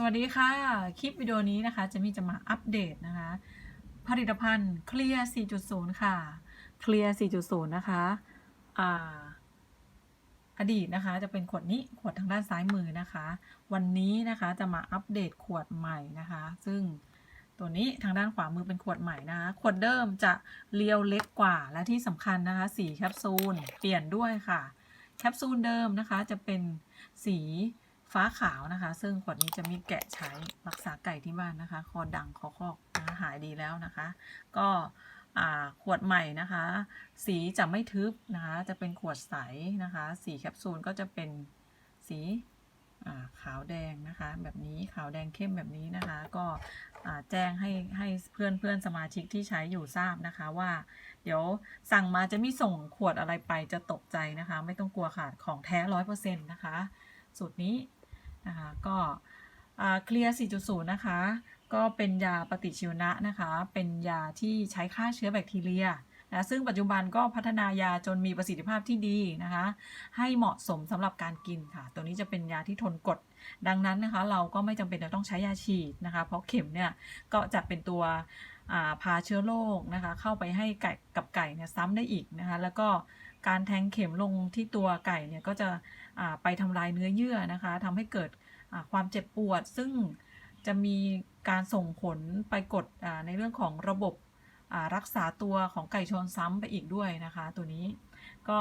สวัสดีค่ะ คลิปวิดีโอนี้นะคะ จะมีจะมาอัปเดตนะคะ ผลิตภัณฑ์เคลียร์ 4.0 ค่ะ เคลียร์ 4.0 นะคะอ่าอดีตนะคะจะเป็นขวดนี้ขวดทางด้านซ้ายมือนะคะ วันนี้นะคะจะมาอัปเดตขวดใหม่นะคะ ซึ่งตัวนี้ทางด้านขวามือเป็นขวดใหม่นะคะขวดเดิมจะเรียวเล็กกว่าและที่สำคัญนะคะสีแคปซูลเปลี่ยนด้วยค่ะ แคปซูลเดิมนะคะจะเป็นสี ฟ้าขาวนะคะ ซึ่งขวดนี้จะมีแกะใช้รักษาไก่ที่บ้านนะคะ คอดังคอคอกนะหายดีแล้วนะคะ ก็ขวดใหม่นะคะ สีจะไม่ทึบนะคะ จะเป็นขวดใสนะคะ สีแคปซูลก็จะเป็นสีขาวแดงนะคะ แบบนี้ขาวแดงเข้มแบบนี้นะคะ ก็แจ้งให้ให้เพื่อนเพื่อนสมาชิกที่ใช้อยู่ทราบนะคะว่า เดี๋ยวสั่งมาจะไม่ส่งขวดอะไรไปจะตกใจนะคะ ไม่ต้องกลัวค่ะของแท้ร้อยเปอร์เซ็นต์นะคะ สูตรนี้ นะคะก็เคลียร์ 4.0 นะคะ ก็เป็นยาปฏิชีวนะนะคะ เป็นยาที่ใช้ฆ่าเชื้อแบคทีเรียนะซึ่งปัจจุบันก็พัฒนายาจนมีประสิทธิภาพที่ดีนะคะ ให้เหมาะสมสำหรับการกินค่ะ ตัวนี้จะเป็นยาที่ทนกด ดังนั้นนะคะ เราก็ไม่จำเป็นจะต้องใช้ยาฉีดนะคะ เพราะเข็มเนี่ยก็จะเป็นตัว พาเชื้อโรคนะคะเข้าไปให้ไก่กับไก่เนี่ยซ้ำได้อีกนะคะแล้วก็การแทงเข็มลงที่ตัวไก่เนี่ยก็จะไปทำลายเนื้อเยื่อนะคะทำให้เกิดความเจ็บปวด ซึ่งจะมีการส่งผลไปกดในเรื่องของระบบรักษาตัวของไก่ชนซ้ำไปอีกด้วยนะคะ ตัวนี้ก็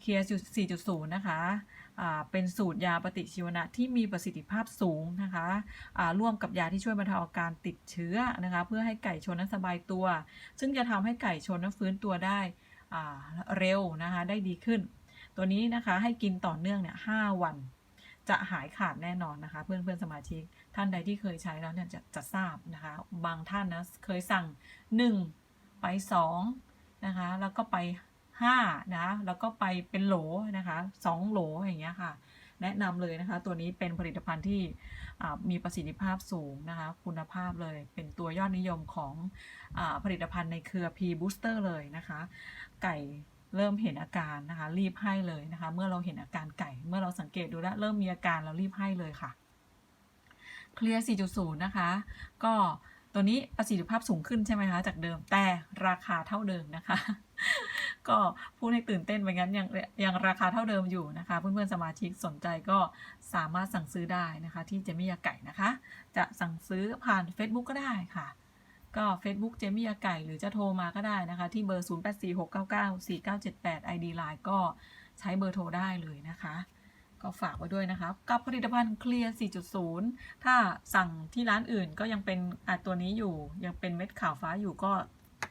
เคลียร์4.0 นะคะเป็นสูตรยาปฏิชีวนะที่มีประสิทธิภาพสูงนะคะร่วมกับยาที่ช่วยบรรเทาอาการติดเชื้อนะคะ เพื่อให้ไก่ชนนั้นสบายตัว ซึ่งจะทำให้ไก่ชนนั้นฟื้นตัวได้เร็วนะคะ ได้ดีขึ้น ตัวนี้นะคะให้กินต่อเนื่องเนี่ยห้าวัน จะหายขาดแน่นอนนะคะ เพื่อนเพื่อนๆสมาชิกท่านใดที่เคยใช้แล้วเนี่ยจะจะทราบนะคะ บางท่านนะเคยสั่ง 1 ไป2นะคะแล้วก็ไป 5นะแล้วก็ไปเป็นโหลนะคะ2โหลอย่างเงี้ยค่ะ แนะนำเลยนะคะ ตัวนี้เป็นผลิตภัณฑ์ที่มีประสิทธิภาพสูงนะคะ คุณภาพเลยเป็นตัวยอดนิยมของอผลิตภัณฑ์ในเครือ P Booster เลยนะคะ ไก่เริ่มเห็นอาการนะคะ รีบให้เลยนะคะ เมื่อเราเห็นอาการไก่ เมื่อเราสังเกตดูแล้วเริ่มมีอาการเรารีบให้เลยค่ะเคลียร์ 4.0 นะคะ ก็ตัวนี้ประสิทธิภาพสูงขึ้นใช่ไหมคะ จากเดิมแต่ราคาเท่าเดิมนะคะ ก็พูดให้ตื่นเต้นไปงั้นยังยังราคาเท่าเดิมอยู่นะคะ เพื่อนๆสมาชิกสนใจก็สามารถสั่งซื้อได้นะคะ ที่เจมี่ยาไก่นะคะ จะสั่งซื้อผ่าน Facebook ก็ได้ค่ะ ก็ Facebook เจมี่ยาไก่หรือจะโทรมาก็ได้นะคะ ที่เบอร์ 0846994978 ID Line ก็ใช้เบอร์โทรได้เลยนะคะก็ฝากไว้ด้วยนะคะ กับผลิตภัณฑ์เคลียร์ 4.0 ถ้าสั่งที่ร้านอื่นก็ยังเป็นอตัวนี้อยู่ ยังเป็นเม็ดขาวฟ้าอยู่ก็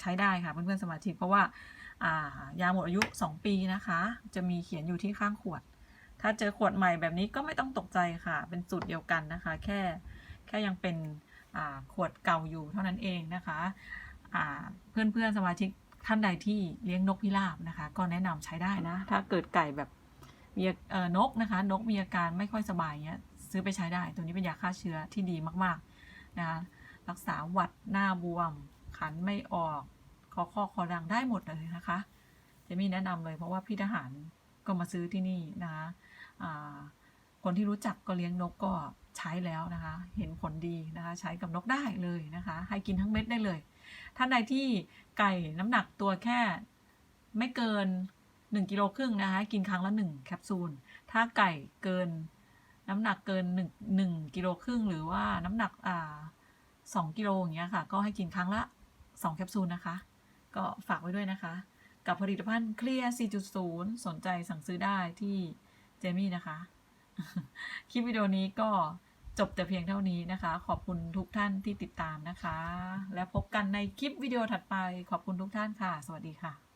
ใช้ได้ค่ะเพื่อนๆสมาชิกเพราะว่าายาหมดอายุ 2 ปีนะคะ จะมีเขียนอยู่ที่ข้างขวด ถ้าเจอขวดใหม่แบบนี้ก็ไม่ต้องตกใจค่ะ เป็นสูตรเดียวกันนะคะ แค่แค่ยังเป็นขวดเก่าอยู่เท่านั้นเองนะคะอ่าเพื่อนๆสมาชิกท่านใดที่เลี้ยงนกพิราบนะคะ ก็แนะนำใช้ได้นะ ถ้าเกิดไก่แบบมีนกนะคะ นกมีอาการไม่ค่อยสบายเงี้ยซื้อไปใช้ได้ ตัวนี้เป็นยาฆ่าเชื้อที่ดีมากๆนะคะรักษาหวัดหน้าบวม ขันไม่ออก อข้อคอดังได้หมดเลยนะคะจะมีแนะนำเลยเพราะว่าพี่ทหารก็มาซื้อที่นี่นะคะคนที่รู้จักก็เลี้ยงนกก็ใช้แล้วนะคะ เห็นผลดีนะคะ ใช้กับนกได้เลยนะคะ ให้กินทั้งเม็ดได้เลย ท่านใดที่ไก่น้ำหนักตัวแค่ไม่เกิน 1กิโลครึ่งนะคะ กินครั้งละ 1 แคปซูล ถ้าไก่เกินน้ำหนักเกิน1 1กิโลครึ่งหรือว่าน้ำหนักอ่า2กิโลอย่างเงี้ยค่ะ ก็ให้กินครั้งละ 2 แคปซูลนะคะ ก็ฝากไว้ด้วยนะคะ กับผลิตภัณฑ์เคลียร์ 4.0 สนใจสั่งซื้อได้ที่เจมี่นะคะ คลิปวิดีโอนี้ก็จบแต่เพียงเท่านี้นะคะ ขอบคุณทุกท่านที่ติดตามนะคะ และพบกันในคลิปวิดีโอถัดไป ขอบคุณทุกท่านค่ะ สวัสดีค่ะ